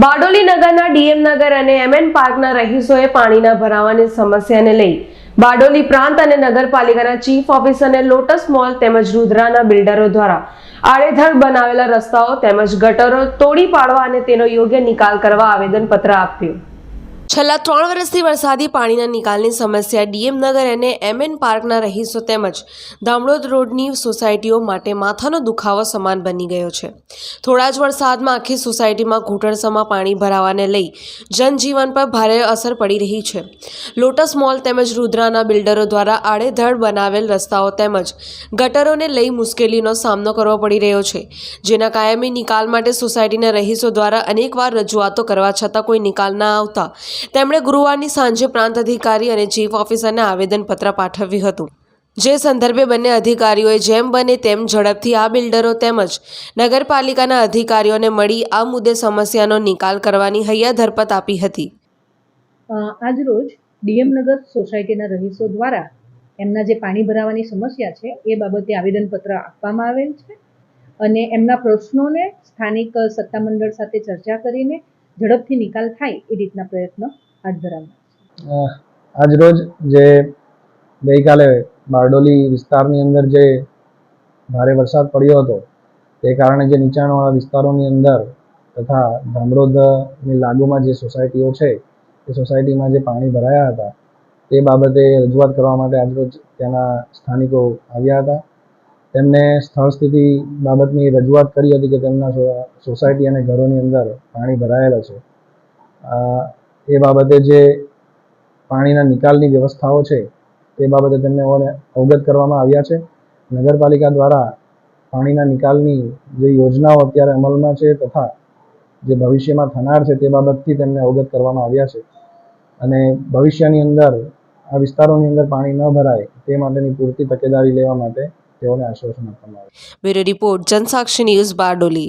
બારડોલી નગરના ડીએમ નગર અને એમએન પાર્કના રહીશોએ પાણીના ભરાવાની સમસ્યાને લઈ બારડોલી પ્રાંત અને નગરપાલિકાના ચીફ ઓફિસરને લોટસ મોલ તેમજ રુદ્રાના બિલ્ડરો દ્વારા આડેધડ બનાવેલા રસ્તાઓ તેમજ ગટરો તોડી પાડવા અને તેનો યોગ્ય નિકાલ કરવા આવેદનપત્ર આપ્યું. છેલ્લા ત્રણ વર્ષથી વરસાદી પાણીના નિકાલની સમસ્યા ડીએમ નગર અને એમએન પાર્કના રહીશો તેમજ દામડોદ રોડની સોસાયટીઓ માટે માથાનો દુખાવો સમાન બની ગયો છે. થોડા જ વરસાદમાં આખી સોસાયટીમાં ઘૂંટણસમાં પાણી ભરાવાને લઈ જનજીવન પર ભારે અસર પડી રહી છે. લોટસ મોલ તેમજ રુદ્રાના બિલ્ડરો દ્વારા આડેધડ બનાવેલ રસ્તાઓ તેમજ ગટરોને લઈ મુશ્કેલીનો સામનો કરવો પડી રહ્યો છે. જેના કાયમી નિકાલ માટે સોસાયટીના રહીશો દ્વારા અનેકવાર રજૂઆતો કરવા છતાં કોઈ નિકાલ ના આવતા તેમણે ગુરુવારની સાંજે પ્રાંત અધિકારી અને ચીફ ઓફિસરને આવેદનપત્ર પાઠવ્યું હતું. જે સંદર્ભે બંને અધિકારીઓએ જેમ બને તેમ ઝડપથી આ બિલ્ડરો તેમજ નગરપાલિકાના અધિકારીઓને મળી આ મુદ્દે સમસ્યાનો નિકાલ કરવાની હૈયા ધરપત આપી હતી. આજરોજ ડીએમ નગર સોસાયટીના રહીશો દ્વારા એમના જે પાણી ભરાવાની સમસ્યા છે, એ બાબતે આવેદનપત્ર આપવામાં આવેલ છે અને એમના પ્રશ્નોને સ્થાનિક સત્તામંડળ સાથે ચર્ચા કરીને ઝડપથી નિકાલ થાય એ રીતના પ્રયત્નો હાથ ધરાવવામાં અ, આજરોજ જે ગઈકાલે બારડોલી વિસ્તારની અંદર જે ભારે વરસાદ પડ્યો હતો તે કારણે જે નીચાણવાળા વિસ્તારોની અંદર તથા ધામરોદની લાગુમાં જે સોસાયટીઓ છે તે સોસાયટીમાં જે પાણી ભરાયા હતા તે બાબતે રજૂઆત કરવા માટે આજરોજ ત્યાંના સ્થાનિકો આવ્યા હતા. તેમને સ્થળ સ્થિતિ બાબતની રજૂઆત કરી હતી કે તેમના સોસાયટી અને ઘરોની અંદર પાણી ભરાયેલા છે. એ બાબતે જે પાણીના નિકાલની વ્યવસ્થાઓ છે, તે બાબતે તેમને અવગત કરવામાં આવ્યા છે. નગરપાલિકા દ્વારા પાણીના નિકાલની જે યોજનાઓ અત્યારે અમલમાં છે તથા જે ભવિષ્યમાં થનાર છે તે બાબતથી તેમને અવગત કરવામાં આવ્યા છે. અને ભવિષ્યની અંદર આ વિસ્તારોની અંદર પાણી ન ભરાય તે માટેની પૂરતી તકેદારી લેવા માટે તેઓને આશ્વાસન આપવામાં આવ્યું. Bureau report Jansakshi news Bardoli.